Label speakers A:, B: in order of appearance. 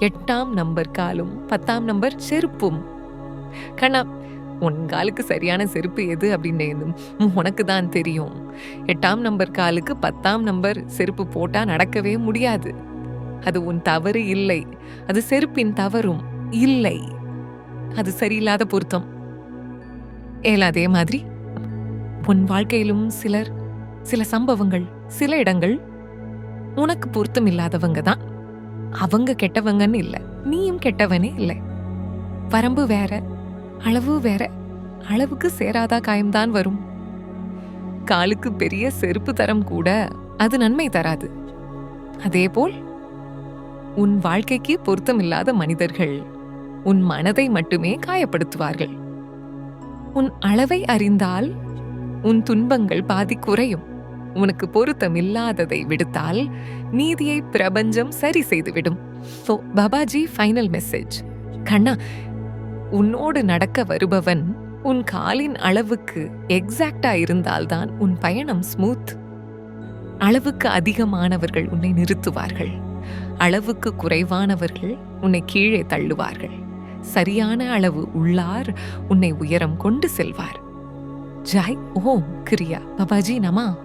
A: எட்டாம் நம்பர் காலும் பத்தாம் நம்பர் செருப்பும். கண்ணா உன் காலுக்கு சரியான செருப்பு எது அப்படின்னு உனக்கு தான் தெரியும். எட்டாம் நம்பர் காலுக்கு பத்தாம் நம்பர் செருப்பு போட்டால் நடக்கவே முடியாது. அது உன் தவறு இல்லை. அது செருப்பின் தவறும் இல்லை. அது சரியில்லாத பொருத்தம். ஏல அதே மாதிரி உன் வாழ்க்கையிலும் சிலர் சில சம்பவங்கள் சில இடங்கள் உனக்கு பொருத்தம் இல்லாதவங்க தான் அவங்க கெட்டவங்கன்னு இல்லை. நீயும் கெட்டவனே இல்லை. வரம்பு வேற அளவு வேற. அளவுக்கு சேராதா காயம்தான் வரும். காலுக்கு பெரிய செருப்பு தரம் கூட அது நன்மை தராது. அதேபோல் உன் வாழ்க்கைக்கு பொருத்தமில்லாத மனிதர்கள் உன் மனதை மட்டுமே காயப்படுத்துவார்கள். உன் அளவை அறிந்தால் உன் துன்பங்கள் பாதி குறையும் உனக்கு பொருத்தம் இல்லாததை விடுத்தால் நீதியை பிரபஞ்சம் சரி செய்துவிடும். ஸோ பாபாஜி ஃபைனல் மெசேஜ் கண்ணா உன்னோடு நடக்க வருபவன் உன் காலின் அளவுக்கு எக்ஸாக்டா இருந்தால்தான் உன் பயணம் ஸ்மூத் அளவுக்கு அதிகமானவர்கள் உன்னை நிறுத்துவார்கள். அளவுக்கு குறைவானவர்கள் உன்னை கீழே தள்ளுவார்கள். சரியான அளவு உள்ளார் உன்னை உயரம் கொண்டு செல்வார். ஜாய் ஓம் கிரியா. பாபாஜி நமா